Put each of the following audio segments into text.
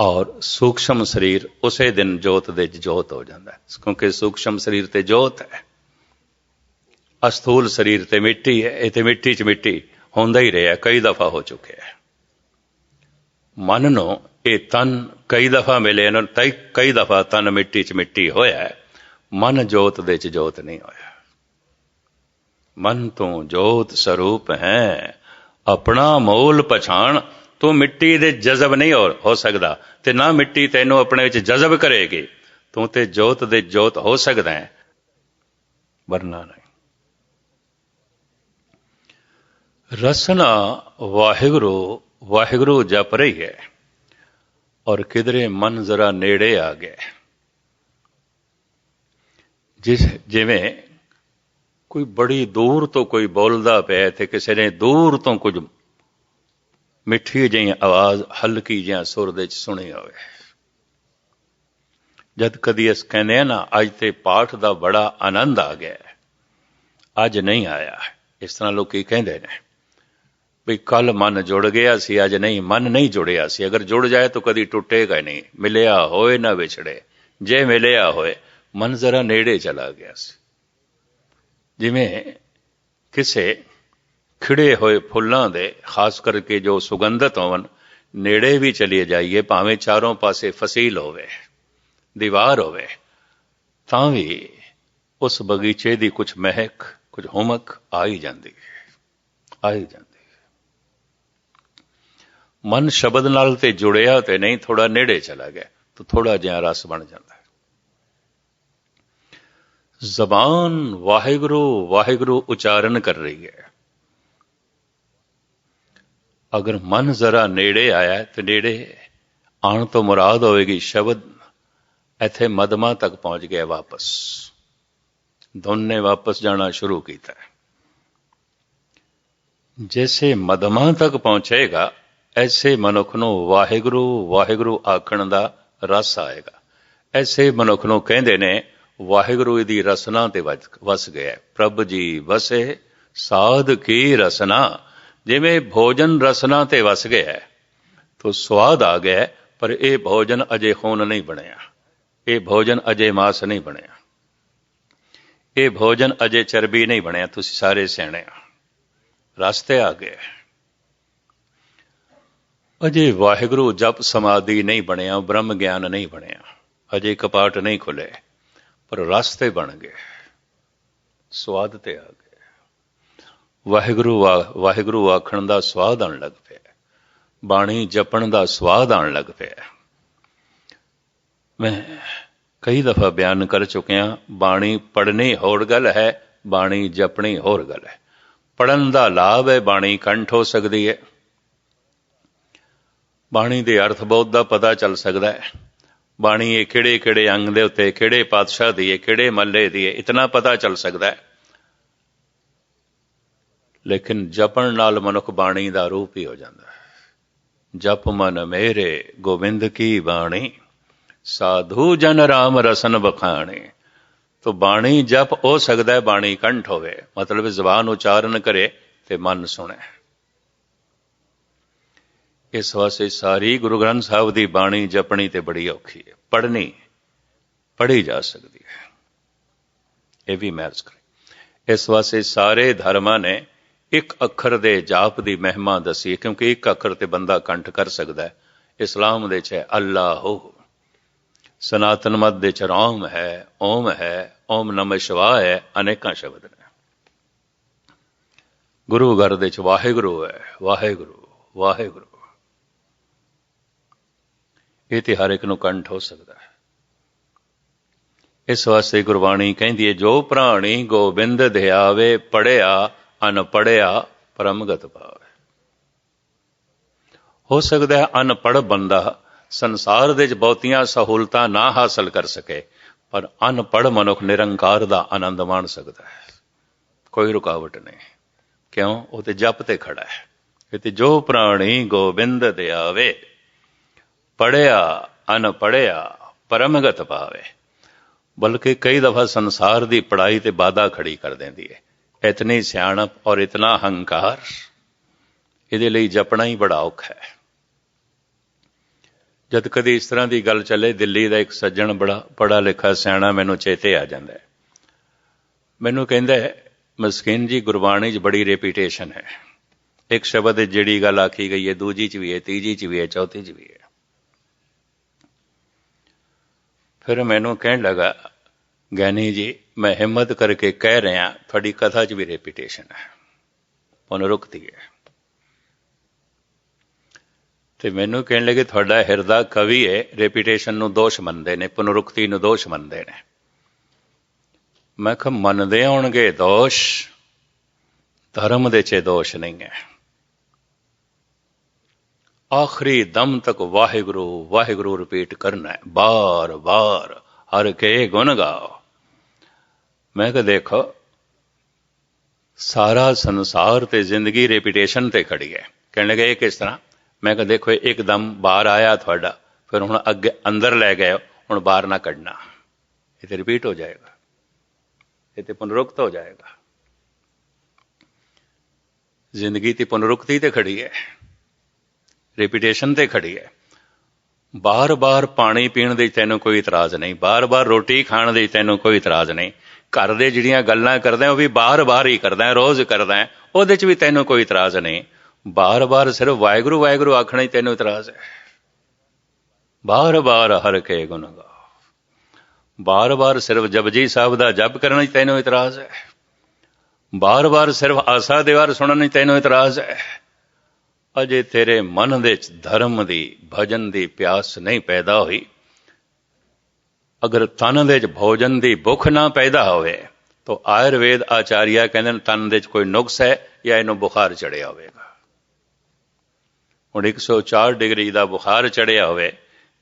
ਔਰ ਸੂਖਸ਼ਮ ਸਰੀਰ ਉਸੇ ਦਿਨ ਜੋਤ ਦੇ 'ਚ ਜੋਤ ਹੋ ਜਾਂਦਾ ਹੈ। ਕਿਉਂਕਿ ਸੂਖਸ਼ਮ ਸਰੀਰ ਤੇ ਜੋਤ ਹੈ। ਅਸਥੂਲ ਸਰੀਰ ਤੇ ਮਿੱਟੀ ਹੈ। ਇਹ ਤੇ ਮਿੱਟੀ 'ਚ ਮਿੱਟੀ ਹੁੰਦਾ ਹੀ ਰਿਹਾ। ਕਈ ਦਫਾ ਹੋ ਚੁੱਕਿਆ ਹੈ। ਮਨ ਨੂੰ ਇਹ ਤਨ ਕਈ ਦਫਾ ਮਿਲੇ ਇਹਨਾਂ ਨੂੰ ਕਈ ਦਫਾ ਤਨ ਮਿੱਟੀ 'ਚ ਮਿੱਟੀ ਹੋਇਆ ਮਨ ਜੋਤ ਦੇ 'ਚ ਜੋਤ ਨਹੀਂ ਹੋਇਆ। ਮਨ ਤੋਂ ਜੋਤ ਸਰੂਪ ਹੈ। ਆਪਣਾ ਮੋਲ ਪਛਾਣ ਤੂੰ ਮਿੱਟੀ ਦੇ ਜਜ਼ਬ ਨਹੀਂ ਹੋ ਸਕਦਾ ਤੇ ਨਾ ਮਿੱਟੀ ਤੈਨੂੰ ਆਪਣੇ ਵਿੱਚ ਜਜ਼ਬ ਕਰੇਗੀ। ਤੂੰ ਤੇ ਜੋਤ ਦੇ ਜੋਤ ਹੋ ਸਕਦਾ ਹੈ। ਵਰਨਾ ਨਹੀਂ। ਰਸਨਾ ਵਾਹਿਗੁਰੂ ਵਾਹਿਗੁਰੂ ਜਪ ਰਹੀ ਹੈ ਔਰ ਕਿਧਰੇ ਮਨ ਜ਼ਰਾ ਨੇੜੇ ਆ ਗਿਆ ਜਿਸ ਜਿਵੇਂ ਕੋਈ ਬੜੀ ਦੂਰ ਤੋਂ ਕੋਈ ਬੋਲਦਾ ਪਿਆ ਤੇ ਕਿਸੇ ਨੇ ਦੂਰ ਤੋਂ ਕੁਝ ਮਿੱਠੀ ਜਿਹੀ ਆਵਾਜ਼ ਹਲਕੀ ਜਿਹਾ ਸੁਰ ਦੇ ਚ ਸੁਣੀ ਹੋਵੇ। ਜਦ ਕਦੀ ਇਸ ਕਹਿੰਦੇ ਆ ਨਾ, ਅੱਜ ਤੇ ਪਾਠ ਦਾ ਬੜਾ ਆਨੰਦ ਆ ਗਿਆ ਅੱਜ ਨਹੀਂ ਆਇਆ। ਇਸ ਤਰ੍ਹਾਂ ਲੋਕੀ ਕਹਿੰਦੇ ਨੇ? ਵੀ ਕੱਲ ਮਨ ਜੁੜ ਗਿਆ ਸੀ, ਅੱਜ ਨਹੀਂ, ਮਨ ਨਹੀਂ ਜੁੜਿਆ ਸੀ। ਅਗਰ ਜੁੜ ਜਾਏ ਤਾਂ ਕਦੀ ਟੁੱਟੇਗਾ ਨਹੀਂ। ਮਿਲਿਆ ਹੋਏ ਨਾ ਵਿਛੜੇ। ਜੇ ਮਿਲਿਆ ਹੋਏ, ਮਨ ਜ਼ਰਾ ਨੇੜੇ ਚਲਾ ਗਿਆ ਸੀ। ਜਿਵੇਂ ਕਿਸੇ ਖਿੜੇ ਹੋਏ ਫੁੱਲਾਂ ਦੇ, ਖਾਸ ਕਰਕੇ ਜੋ ਸੁਗੰਧਤ ਹੋਵਨ ਨੇੜੇ ਵੀ ਚਲੇ ਜਾਈਏ, ਭਾਵੇਂ ਚਾਰੋਂ ਪਾਸੇ ਫਸੀਲ ਹੋਵੇ, ਦੀਵਾਰ ਹੋਵੇ, ਤਾਂ ਵੀ ਉਸ ਬਗੀਚੇ ਦੀ ਕੁਝ ਮਹਿਕ ਕੁਝ ਹਮਕ ਆ ਹੀ ਜਾਂਦੀ ਹੈ ਆ ਹੀ। ਜਾਂਦੀ ਮਨ ਸ਼ਬਦ ਨਾਲ ਤੇ ਜੁੜਿਆ ਤੇ ਨਹੀਂ, ਥੋੜਾ ਨੇੜੇ ਚਲਾ ਗਿਆ, ਤਾਂ ਥੋੜਾ ਜਿਹਾ ਰਸ ਬਣ ਜਾਂਦਾ ਹੈ। ਜ਼ਬਾਨ ਵਾਹਿਗੁਰੂ ਵਾਹਿਗੁਰੂ ਉਚਾਰਨ ਕਰ ਰਹੀ ਹੈ। ਅਗਰ ਮਨ ਜ਼ਰਾ ਨੇੜੇ ਆਇਆ ਤੇ ਨੇੜੇ ਆਉਣ ਤੋਂ ਮੁਰਾਦ ਹੋਵੇਗੀ, ਸ਼ਬਦ ਇੱਥੇ ਮਦਮਾ ਤੱਕ ਪਹੁੰਚ ਗਿਆ ਵਾਪਸ। ਦੋਨੇ ਵਾਪਸ ਜਾਣਾ ਸ਼ੁਰੂ ਕੀਤਾ ਜੈਸੇ ਮਦਮਾ ਤੱਕ ਪਹੁੰਚੇਗਾ, ਐਸੇ ਮਨੁੱਖ ਨੂੰ ਵਾਹਿਗੁਰੂ ਵਾਹਿਗੁਰੂ ਆਖਣ ਦਾ ਰਸ ਆਏਗਾ। ਐਸੇ ਮਨੁੱਖ ਨੂੰ ਕਹਿੰਦੇ ਨੇ, ਵਾਹਿਗੁਰੂ ਦੀ ਰਸਨਾ ਤੇ ਵਸ ਗਿਆ ਪ੍ਰਭ ਜੀ ਵਸੇ, ਸਾਧ ਕੀ ਰਸਨਾ? ਜਿਵੇਂ ਭੋਜਨ ਰਸਨਾ ਤੇ ਵਸ ਗਿਆ ਤੋ ਸਵਾਦ ਆ ਗਿਆ ਪਰ ਇਹ ਭੋਜਨ ਅਜੇ ਖੂਨ ਨਹੀਂ ਬਣਿਆ। ਇਹ ਭੋਜਨ ਅਜੇ ਮਾਸ ਨਹੀਂ ਬਣਿਆ। ਇਹ ਭੋਜਨ ਅਜੇ ਚਰਬੀ ਨਹੀਂ ਬਣਿਆ, ਤੁਸੀਂ ਸਾਰੇ ਸਿਆਣੇ ਆ। ਰਸਤੇ ਆ ਗਏ ਅਜੇ ਵਾਹਿਗੁਰੂ ਜਪ ਸਮਾਧੀ ਨਹੀਂ ਬਣਿਆ, ਬ੍ਰਹਮ ਗਿਆਨ ਨਹੀਂ ਬਣਿਆ, ਅਜੇ ਕਪਾਟ ਨਹੀਂ ਖੁੱਲੇ, ਪਰ ਰਸਤੇ ਬਣ ਗਏ। ਸਵਾਦ ਤੇ ਆ ਗਏ। ਵਾਹਿਗੁਰੂ ਵਾਹਿਗੁਰੂ ਆਖਣ ਦਾ ਸਵਾਦ ਆਣ ਲੱਗ ਪਿਆ ਬਾਣੀ ਜਪਣ ਦਾ ਸਵਾਦ ਆਣ ਲੱਗ ਪਿਆ ਮੈਂ ਕਈ ਦਫਾ ਬਿਆਨ ਕਰ ਚੁੱਕਿਆ ਬਾਣੀ ਪੜ੍ਹਨੀ ਹੋਰ ਗੱਲ ਹੈ, ਬਾਣੀ ਜਪਣੀ ਹੋਰ ਗੱਲ ਹੈ। ਪੜਨ ਦਾ ਲਾਭ ਹੈ, ਬਾਣੀ ਕੰਠ ਹੋ ਸਕਦੀ ਹੈ। ਬਾਣੀ ਦੇ ਅਰਥ ਬਹੁਤ ਦਾ ਪਤਾ ਚੱਲ ਸਕਦਾ ਹੈ। ਬਾਣੀ ਇਹ ਕਿਹੜੇ ਕਿਹੜੇ ਅੰਗ ਦੇ ਉੱਤੇ, ਕਿਹੜੇ ਪਾਤਸ਼ਾਹ ਦੀ ਹੈ, ਕਿਹੜੇ ਮੱਲੇ ਦੀ ਹੈ, ਇਤਨਾ ਪਤਾ ਚੱਲ ਸਕਦਾ ਹੈ। ਲੇਕਿਨ ਜਪਣ ਨਾਲ ਮਨੁੱਖ ਬਾਣੀ ਦਾ ਰੂਪ ਹੀ ਹੋ ਜਾਂਦਾ ਹੈ। ਜਪ ਮਨ ਮੇਰੇ, ਗੋਬਿੰਦ ਕੀ ਬਾਣੀ? ਸਾਧੂ ਜਨ ਰਾਮ ਰਸਨ ਬਖਾਣੇ ਤੋ ਬਾਣੀ ਜਪ, ਹੋ ਸਕਦਾ ਹੈ ਬਾਣੀ ਕੰਠ ਹੋਵੇ। ਮਤਲਬ ਜ਼ਬਾਨ ਉਚਾਰਨ ਕਰੇ ਤੇ ਮਨ ਸੁਣੇ। ਇਸ ਵਾਸਤੇ ਸਾਰੀ ਗੁਰੂ ਗ੍ਰੰਥ ਸਾਹਿਬ ਦੀ ਬਾਣੀ ਜਪਣੀ ਤੇ ਬੜੀ ਔਖੀ ਹੈ। ਪੜ੍ਹਨੀ, ਪੜ੍ਹੀ ਜਾ ਸਕਦੀ ਹੈ। ਇਹ ਵੀ ਮੈਚ ਕਰੇ। ਇਸ ਵਾਸਤੇ ਸਾਰੇ ਧਰਮਾਂ ਨੇ ਇੱਕ ਅੱਖਰ ਦੇ ਜਾਪ ਦੀ ਮਹਿਮਾ ਦਸੀ, ਕਿਉਂਕਿ ਇੱਕ ਅੱਖਰ ਤੇ ਬੰਦਾ ਕੰਠ ਕਰ ਸਕਦਾ ਹੈ। ਇਸਲਾਮ ਦੇ ਚ ਹੈ, ਅੱਲਾਹੁ। ਸਨਾਤਨ ਮਤ ਦੇ ਚ ਰਾਮ ਹੈ, ਓਮ ਹੈ, ਓਮ ਨਮঃ ਸ਼ਿਵਾय ਹੈ ਅਨੇਕਾਂ ਸ਼ਬਦ ਨੇ। ਗੁਰੂ ਘਰ ਦੇ ਚ ਵਾਹਿਗੁਰੂ ਹੈ, ਵਾਹਿਗੁਰੂ ਵਾਹਿਗੁਰੂ। ਇਹ ਤੇ ਹਰ ਇੱਕ ਨੂੰ ਕੰਠ ਹੋ ਸਕਦਾ ਹੈ। ਇਸ ਵਾਸਤੇ ਗੁਰਬਾਣੀ ਕਹਿੰਦੀ ਹੈ, ਜੋ ਪ੍ਰਾਣੀ ਗੋਬਿੰਦ ਧਿਆਵੇ ਪੜਿਆ ਅਨਪੜਿਆ ਪਰਮਗਤ ਪਾਵੇ ਹੋ ਸਕਦਾ ਹੈ ਅਨਪੜ ਬੰਦਾ ਸੰਸਾਰ ਦੇ ਵਿੱਚ ਬਹੁਤੀਆਂ ਸਹੂਲਤਾਂ ਨਾ ਹਾਸਲ ਕਰ ਸਕੇ, ਪਰ ਅਨਪੜ ਮਨੁੱਖ ਨਿਰੰਕਾਰ ਦਾ ਆਨੰਦ ਮਾਣ ਸਕਦਾ ਹੈ। ਕੋਈ ਰੁਕਾਵਟ ਨਹੀਂ। ਕਿਉਂ? ਉਹ ਤੇ ਜਪ ਤੇ ਖੜਾ ਹੈ। ਇਹ ਜੋ ਪ੍ਰਾਣੀ ਗੋਬਿੰਦ ਦੇ ਆਵੇ ਪੜਿਆ, ਅਨਪੜਿਆ ਪਰਮਗਤ ਪਾਵੇ ਬਲਕਿ ਕਈ ਦਫਾ ਸੰਸਾਰ ਦੀ ਪੜਾਈ ਤੇ ਬਾਧਾ ਖੜੀ ਕਰ ਦਿੰਦੀ ਹੈ। ਇਤਨੀ ਸਿਆਣਪ ਔਰ ਇਤਨਾ ਹੰਕਾਰ, ਇਹਦੇ ਲਈ ਜਪਣਾ ਹੀ ਬੜਾ ਔਖਾ ਹੈ। ਜਦ ਕਦੇ ਇਸ ਤਰ੍ਹਾਂ ਦੀ ਗੱਲ ਚੱਲੇ, ਦਿੱਲੀ ਦਾ ਇੱਕ ਸੱਜਣ ਬੜਾ ਪੜਾ ਲਿਖਾ ਸਿਆਣਾ ਮੈਨੂੰ ਚੇਤੇ ਆ ਜਾਂਦਾ ਹੈ। ਮੈਨੂੰ ਕਹਿੰਦਾ ਮਸਕੀਨ ਜੀ, ਗੁਰਬਾਣੀ 'ਚ ਬੜੀ ਰੈਪਿਊਟੇਸ਼ਨ ਹੈ। ਇੱਕ ਸ਼ਬਦ ਜਿਹੜੀ ਗੱਲ ਆਖੀ ਗਈ ਹੈ, ਦੂਜੀ 'ਚ ਵੀ ਹੈ, ਤੀਜੀ 'ਚ ਵੀ ਹੈ, ਚੌਥੀ 'ਚ ਵੀ ਹੈ। ਫਿਰ ਮੈਨੂੰ ਕਹਿਣ ਲੱਗਾ ਗਿਆਨੀ ਜੀ, ਮੈਂ ਹਿੰਮਤ ਕਰਕੇ ਕਹਿ ਰਿਹਾ, ਤੁਹਾਡੀ ਕਥਾ 'ਚ ਵੀ ਰੈਪਿਊਟੇਸ਼ਨ ਹੈ। ਪੁਨਰੁਕਤੀ ਹੈ। ਤੇ ਮੈਨੂੰ ਕਹਿਣ ਲੱਗੇ, ਤੁਹਾਡਾ ਹਿਰਦਾ ਕਵੀ ਹੈ ਰੈਪਿਊਟੇਸ਼ਨ ਨੂੰ ਦੋਸ਼ ਮੰਨਦੇ ਨੇ, ਪੁਨਰੁਕਤੀ ਨੂੰ ਦੋਸ਼ ਮੰਨਦੇ ਨੇ। ਮੈਂ ਕਿਹਾ, ਮੰਨਦੇ ਹੋਣਗੇ ਦੋਸ਼। ਧਰਮ ਦੇ 'ਚ ਦੋਸ਼ ਨਹੀਂ ਹੈ। ਆਖਰੀ ਦਮ ਤੱਕ ਵਾਹਿਗੁਰੂ ਵਾਹਿਗੁਰੂ ਰਿਪੀਟ ਕਰਨਾ ਹੈ। ਬਾਰ ਬਾਰ ਹਰ ਕੇ ਗੁਣ ਗਾਓ। ਮੈਂ ਕਿਹਾ ਦੇਖੋ, ਸਾਰਾ ਸੰਸਾਰ ਤੇ ਜ਼ਿੰਦਗੀ ਰੈਪਿਟੇਸ਼ਨ ਤੇ ਖੜੀ ਹੈ। ਕਹਿਣ ਲੱਗੇ, ਇਹ ਕਿਸ ਤਰ੍ਹਾਂ? ਮੈਂ ਕਿਹਾ, ਦੇਖੋ ਇੱਕਦਮ ਬਾਹਰ ਆਇਆ ਤੁਹਾਡਾ, ਫਿਰ ਹੁਣ ਅੱਗੇ ਅੰਦਰ ਲੈ ਗਏ ਹੁਣ ਬਾਹਰ ਨਾ ਕੱਢਣਾ। ਇਹ ਤੇ ਰਿਪੀਟ ਹੋ ਜਾਏਗਾ। ਇਹ ਤੇ ਪੁਨਰੁਕਤ ਹੋ ਜਾਏਗਾ। ਜ਼ਿੰਦਗੀ ਤੇ ਪੁਨਰੁਕਤੀ ਤੇ ਖੜੀ ਹੈ। ਰੈਪਿਟੇਸ਼ਨ ਤੇ ਖੜੀ ਹੈ। ਬਾਰ-ਬਾਰ ਪਾਣੀ ਪੀਣ ਦੇ ਤੈਨੂੰ ਕੋਈ ਇਤਰਾਜ਼ ਨਹੀਂ, ਬਾਰ-ਬਾਰ ਰੋਟੀ ਖਾਣ ਦੇ ਤੈਨੂੰ ਕੋਈ ਇਤਰਾਜ਼ ਨਹੀਂ। ਘਰ ਦੇ ਜਿਹੜੀਆਂ ਗੱਲਾਂ ਕਰਦਾ ਉਹ ਵੀ ਬਾਰ-ਬਾਰ ਹੀ ਕਰਦਾ ਰੋਜ਼ ਕਰਦਾ ਉਹਦੇ 'ਚ ਵੀ ਤੈਨੂੰ ਕੋਈ ਇਤਰਾਜ਼ ਨਹੀਂ। ਬਾਰ-ਬਾਰ ਸਿਰਫ ਵਾਹਿਗੁਰੂ ਵਾਹਿਗੁਰੂ ਆਖਣਾ ਹੀ ਤੈਨੂੰ ਇਤਰਾਜ਼ ਹੈ। ਬਾਰ-ਬਾਰ ਹਰ ਕੇ ਗੁਣ ਗਾ ਬਾਰ-ਬਾਰ ਸਿਰਫ ਜਪਜੀ ਸਾਹਿਬ ਦਾ ਜਪ ਕਰਨ 'ਚ ਤੈਨੂੰ ਇਤਰਾਜ਼ ਹੈ। ਬਾਰ-ਬਾਰ ਸਿਰਫ ਆਸਾ ਦੇਵਾਰ ਸੁਣਨ ਚ ਤੈਨੂੰ ਇਤਰਾਜ਼ ਹੈ। ਅਜੇ ਤੇਰੇ ਮਨ ਦੇ ਵਿੱਚ ਧਰਮ ਦੀ, ਭਜਨ ਦੀ ਪਿਆਸ ਨਹੀਂ ਪੈਦਾ ਹੋਈ। ਅਗਰ ਤਨ ਦੇ ਵਿੱਚ ਭੋਜਨ ਦੀ ਭੁੱਖ ਨਾ ਪੈਦਾ ਹੋਵੇ, ਤਾਂ ਆਯੁਰਵੇਦ ਆਚਾਰੀਆ ਕਹਿੰਦੇ ਨੇ ਤਨ ਦੇ ਵਿੱਚ ਕੋਈ ਨੁਕਸ ਹੈ ਜਾਂ ਇਹਨੂੰ ਬੁਖਾਰ ਚੜਿਆ ਹੋਵੇਗਾ। ਹੁਣ 104 ਡਿਗਰੀ ਦਾ ਬੁਖਾਰ ਚੜਿਆ ਹੋਵੇ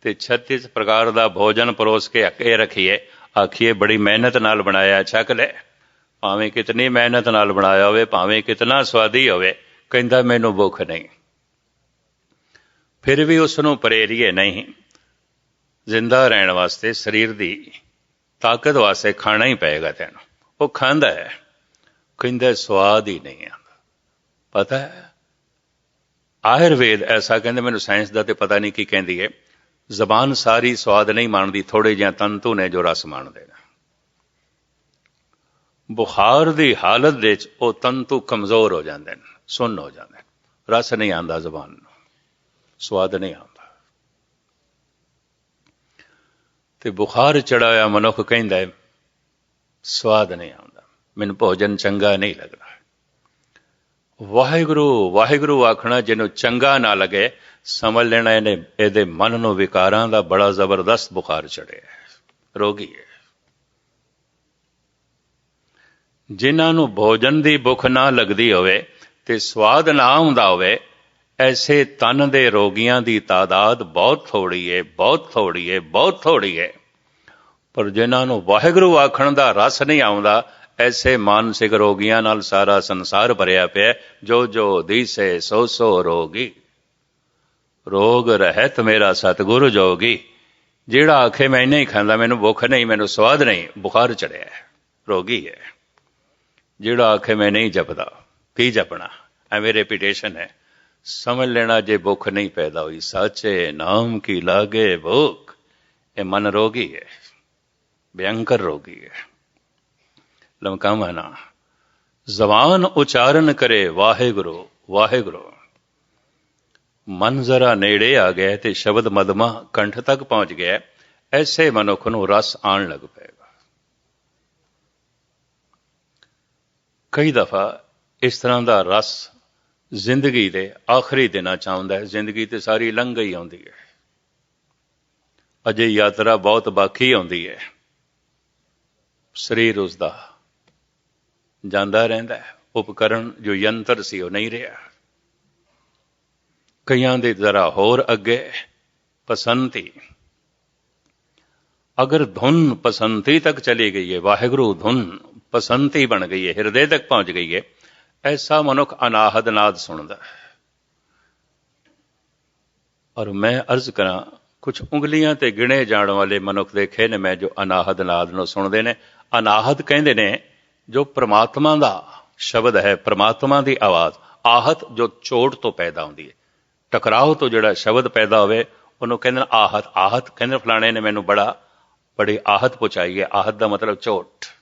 ਤੇ 36 ਪ੍ਰਕਾਰ ਦਾ ਭੋਜਨ ਪਰੋਸ ਕੇ ਅੱਕੇ ਰੱਖੀਏ, ਆਖੀਏ ਬੜੀ ਮਿਹਨਤ ਨਾਲ ਬਣਾਇਆ, ਛਕ ਲੈ। ਭਾਵੇਂ ਕਿਤਨੀ ਮਿਹਨਤ ਨਾਲ ਬਣਾਇਆ ਹੋਵੇ, ਭਾਵੇਂ ਕਿਤਨਾ ਸਵਾਦੀ ਹੋਵੇ, ਕਹਿੰਦਾ ਮੈਨੂੰ ਭੁੱਖ ਨਹੀਂ। ਫਿਰ ਵੀ ਉਸ ਨੂੰ ਪ੍ਰੇਰੀਏ ਨਹੀਂ। ਜ਼ਿੰਦਾ ਰਹਿਣ ਵਾਸਤੇ ਸਰੀਰ ਦੀ ਤਾਕਤ ਵਾਸਤੇ ਖਾਣਾ ਹੀ ਪਏਗਾ ਤੈਨੂੰ। ਉਹ ਖਾਂਦਾ ਹੈ। ਕਹਿੰਦਾ, ਸਵਾਦ ਹੀ ਨਹੀਂ ਆਉਂਦਾ। ਪਤਾ ਹੈ? ਆਯੁਰਵੇਦ ਐਸਾ ਕਹਿੰਦੇ, ਮੈਨੂੰ ਸਾਇੰਸ ਦਾ ਤੇ ਪਤਾ ਨਹੀਂ ਕੀ ਕਹਿੰਦੀ ਹੈ। ਜ਼ਬਾਨ ਸਾਰੀ ਸਵਾਦ ਨਹੀਂ ਮੰਨਦੀ ਥੋੜੇ ਜਿਹਾ ਤੰਤੂ ਨੇ ਜੋ ਰਸ ਮੰਨਦੇ ਨੇ। ਬੁਖਾਰ ਦੀ ਹਾਲਤ ਵਿੱਚ ਉਹ ਤੰਤੂ ਕਮਜ਼ੋਰ ਹੋ ਜਾਂਦੇ ਨੇ, ਸੁੰਨ ਹੋ ਜਾਂਦੇ ਨੇ। ਰਸ ਨਹੀਂ ਆਂਦਾ ਜ਼ਬਾਨ ਨੂੰ। ਸਵਾਦ ਨਹੀਂ ਆਉਂਦਾ। ਤੇ ਬੁਖਾਰ ਚੜਾ ਹੋਇਆ ਮਨੁੱਖ ਕਹਿੰਦਾ ਹੈ, ਸਵਾਦ ਨਹੀਂ ਆਉਂਦਾ, ਮੈਨੂੰ ਭੋਜਨ ਚੰਗਾ ਨਹੀਂ ਲੱਗਦਾ। ਵਾਹਿਗੁਰੂ ਵਾਹਿਗੁਰੂ ਆਖਣਾ ਜਿਹਨੂੰ ਚੰਗਾ ਨਾ ਲੱਗੇ ਸਮਝ ਲੈਣਾ ਇਹਨੇ, ਇਹਦੇ ਮਨ ਨੂੰ ਵਿਕਾਰਾਂ ਦਾ ਬੜਾ ਜ਼ਬਰਦਸਤ ਬੁਖਾਰ ਚੜਿਆ ਰੋਗੀ ਹੈ। ਜਿਨ੍ਹਾਂ ਨੂੰ ਭੋਜਨ ਦੀ ਭੁੱਖ ਨਾ ਲੱਗਦੀ ਹੋਵੇ ਤੇ ਸਵਾਦ ਨਾ ਆਉਂਦਾ ਹੋਵੇ ਐਸੇ ਤਨ ਦੇ ਰੋਗੀਆਂ ਦੀ ਤਾਦਾਦ ਬਹੁਤ ਥੋੜੀ ਹੈ ਬਹੁਤ ਥੋੜੀ ਹੈ ਬਹੁਤ ਥੋੜੀ ਹੈ ਪਰ ਜਿਨ੍ਹਾਂ ਨੂੰ ਵਾਹਿਗੁਰੂ ਆਖਣ ਦਾ ਰਸ ਨਹੀਂ ਆਉਂਦਾ, ਐਸੇ ਮਾਨਸਿਕ ਰੋਗੀਆਂ ਨਾਲ ਸਾਰਾ ਸੰਸਾਰ ਭਰਿਆ ਪਿਆ ਜੋ ਜੋ ਦੀਸੇ, ਸੋ ਸੋ ਰੋਗੀ। ਰੋਗ ਰਹਿਤ ਮੇਰਾ ਸਤਿਗੁਰੂ ਜੋਗੀ। ਜਿਹੜਾ ਆਖੇ ਮੈਂ ਨਹੀਂ ਖਾਂਦਾ, ਮੈਨੂੰ ਭੁੱਖ ਨਹੀਂ, ਮੈਨੂੰ ਸਵਾਦ ਨਹੀਂ, ਬੁਖਾਰ ਚੜਿਆ ਹੈ, ਰੋਗੀ ਹੈ। ਜਿਹੜਾ ਆਖੇ ਮੈਂ ਨਹੀਂ ਜਪਦਾ, ਕੀ ਜਪਣਾ? ਐਵੇਂ ਰੈਪੀਟੇਸ਼ਨ ਹੈ। ਸਮਝ ਲੈਣਾ ਜੇ भुख ਨਹੀਂ ਪੈਦਾ ਹੋਈ साचे नाम की लागे भूख ये मन रोगी है भयंकर रोगी है लमका माना जबान उच्चारण करे वाहे गुरु ਮਨ ਜ਼ਰਾ ਨੇੜੇ ਆ ਗਿਆ ਤੇ ਸ਼ਬਦ ਮਦਮਾ ਕੰਠ ਤੱਕ ਪਹੁੰਚ ਗਿਆ, ਐਸੇ ਮਨੁੱਖ ਨੂੰ ਰਸ ਆਣ ਲੱਗ ਪਏਗਾ। ਕਈ ਦਫਾ ਇਸ ਤਰ੍ਹਾਂ ਦਾ ਰਸ ਜ਼ਿੰਦਗੀ ਦੇ ਆਖਰੀ ਦਿਨਾਂ ਚ ਆਉਂਦਾ ਹੈ। ਜ਼ਿੰਦਗੀ ਤੇ ਸਾਰੀ ਲੰਘ ਗਈ ਆਉਂਦੀ ਹੈ। ਅਜੇ ਯਾਤਰਾ ਬਹੁਤ ਬਾਕੀ ਆਉਂਦੀ ਹੈ। ਸਰੀਰ ਉਸ ਦਾ ਜਾਂਦਾ ਰਹਿੰਦਾ ਹੈ। ਉਪਕਰਨ ਜੋ ਯੰਤਰ ਸੀ ਉਹ ਨਹੀਂ ਰਿਹਾ। ਕਈਆਂ ਦੇ ਜ਼ਰਾ ਹੋਰ ਅੱਗੇ ਪਸੰਤੀ। ਅਗਰ ਧੁਨ ਪਸੰਤੀ ਤੱਕ ਚਲੀ ਗਈ ਹੈ, ਵਾਹਿਗੁਰੂ ਧੁਨ ਪਸੰਤੀ ਬਣ ਗਈ ਹੈ, ਹਿਰਦੇ ਤੱਕ ਪਹੁੰਚ ਗਈ ਹੈ। ਐਸਾ ਮਨੁੱਖ ਅਨਾਹਦ ਨਾਦ ਸੁਣਦਾ ਹੈ। ਔਰ ਮੈਂ ਅਰਜ਼ ਕਰਾਂ ਕੁਝ ਉਂਗਲੀਆਂ ਤੇ ਗਿਣੇ ਜਾਣ ਵਾਲੇ ਮਨੁੱਖ ਦੇਖੇ ਨੇ ਮੈਂ ਜੋ ਅਨਾਹਦ ਨਾਦ ਨੂੰ ਸੁਣਦੇ ਨੇ। ਅਨਾਹਦ ਕਹਿੰਦੇ ਨੇ, ਜੋ ਪ੍ਰਮਾਤਮਾ ਦਾ ਸ਼ਬਦ ਹੈ, ਪ੍ਰਮਾਤਮਾ ਦੀ ਆਵਾਜ਼, ਆਹਤ ਜੋ ਚੋਟ ਤੋਂ ਪੈਦਾ ਹੁੰਦੀ ਹੈ। ਟਕਰਾਓ ਤੋਂ ਜਿਹੜਾ ਸ਼ਬਦ ਪੈਦਾ ਹੋਵੇ, ਉਹਨੂੰ ਕਹਿੰਦੇ ਨੇ ਆਹਤ। ਆਹਤ ਕਹਿੰਦੇ ਫਲਾਣੇ ਨੇ ਮੈਨੂੰ ਬੜਾ, ਬੜੀ ਆਹਤ ਪਹੁੰਚਾਈ ਹੈ। ਆਹਤ ਦਾ ਮਤਲਬ ਚੋਟ।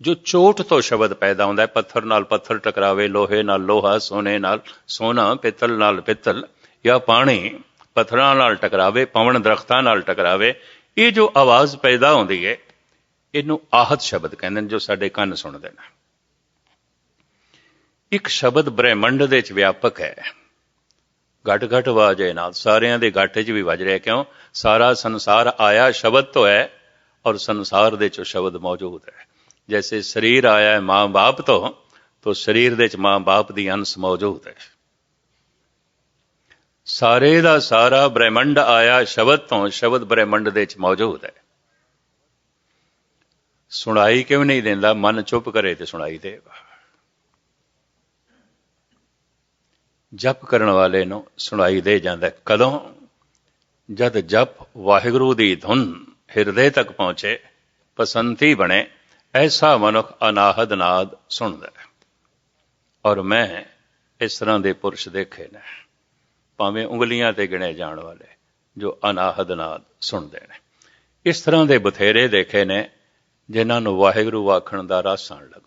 ਜੋ ਚੋਟ ਤੋਂ ਸ਼ਬਦ ਪੈਦਾ ਹੁੰਦਾ ਹੈ, ਪੱਥਰ ਨਾਲ ਪੱਥਰ ਟਕਰਾਵੇ, ਲੋਹੇ ਨਾਲ ਲੋਹਾ, ਸੋਨੇ ਨਾਲ ਸੋਨਾ, ਪਿੱਤਲ ਨਾਲ ਪਿੱਤਲ, ਜਾਂ ਪਾਣੀ ਪੱਥਰਾਂ ਨਾਲ ਟਕਰਾਵੇ, ਪਵਨ ਦਰਖਤਾਂ ਨਾਲ ਟਕਰਾਵੇ, ਇਹ ਜੋ ਆਵਾਜ਼ ਪੈਦਾ ਹੁੰਦੀ ਹੈ, ਇਹਨੂੰ ਆਹਤ ਸ਼ਬਦ ਕਹਿੰਦੇ ਨੇ, ਜੋ ਸਾਡੇ ਕੰਨ ਸੁਣਦੇ ਨੇ। ਇੱਕ ਸ਼ਬਦ ਬ੍ਰਹਿਮੰਡ ਦੇ ਵਿੱਚ ਵਿਆਪਕ ਹੈ। ਘਟ ਘਟ ਵਾਜੇ ਨਾਲ, ਸਾਰਿਆਂ ਦੇ ਘਾਟੇ 'ਚ ਵੀ ਵੱਜ ਰਿਹਾ, ਕਿਉਂ? ਸਾਰਾ ਸੰਸਾਰ ਆਇਆ ਸ਼ਬਦ ਤੋਂ ਹੈ, ਔਰ ਸੰਸਾਰ ਦੇ 'ਚ ਸ਼ਬਦ ਮੌਜੂਦ ਹੈ। ਜੈਸੇ ਸਰੀਰ ਆਇਆ ਹੈ ਮਾਂ-ਬਾਪ ਤੋਂ तो ਸਰੀਰ ਦੇ ਵਿੱਚ ਮਾਂ-ਬਾਪ ਦੀ ਅੰਸ਼ ਮੌਜੂਦ ਹੈ। ਸਾਰੇ ਦਾ ਸਾਰਾ ਬ੍ਰਹਿਮੰਡ ਆਇਆ ਸ਼ਬਦ ਤੋਂ, ਸ਼ਬਦ ਬ੍ਰਹਿਮੰਡ ਦੇ ਵਿੱਚ ਮੌਜੂਦ ਹੈ। ਸੁਣਾਈ ਕਿਉਂ ਨਹੀਂ ਦਿੰਦਾ? ਮਨ ਚੁੱਪ ਕਰੇ ਤੇ ਸੁਣਾਈ ਦੇਗਾ ਜਪ ਕਰਨ ਵਾਲੇ ਨੂੰ ਸੁਣਾਈ ਦੇ ਜਾਂਦਾ ਕਦੋਂ? ਜਦ ਜਪ ਵਾਹਿਗੁਰੂ ਦੀ ਧੁਨ ਹਿਰਦੇ ਤੱਕ ਪਹੁੰਚੇ ਪਸੰਤੀ ਬਣੇ ਐਸਾ ਮਨੁੱਖ ਅਨਾਹਦ ਨਾਦ ਸੁਣਦਾ ਹੈ। ਔਰ ਮੈਂ ਇਸ ਤਰ੍ਹਾਂ ਦੇ ਪੁਰਸ਼ ਦੇਖੇ ਨੇ, ਭਾਵੇਂ ਉਂਗਲੀਆਂ ਤੇ ਗਿਣੇ ਜਾਣ ਵਾਲੇ, ਜੋ ਅਨਾਹਦ ਨਾਦ ਸੁਣਦੇ ਨੇ। ਇਸ ਤਰ੍ਹਾਂ ਦੇ ਬਥੇਰੇ ਦੇਖੇ ਨੇ, ਜਿਨ੍ਹਾਂ ਨੂੰ ਵਾਹਿਗੁਰੂ ਆਖਣ ਦਾ ਰਸ ਆਣ ਲੱਗ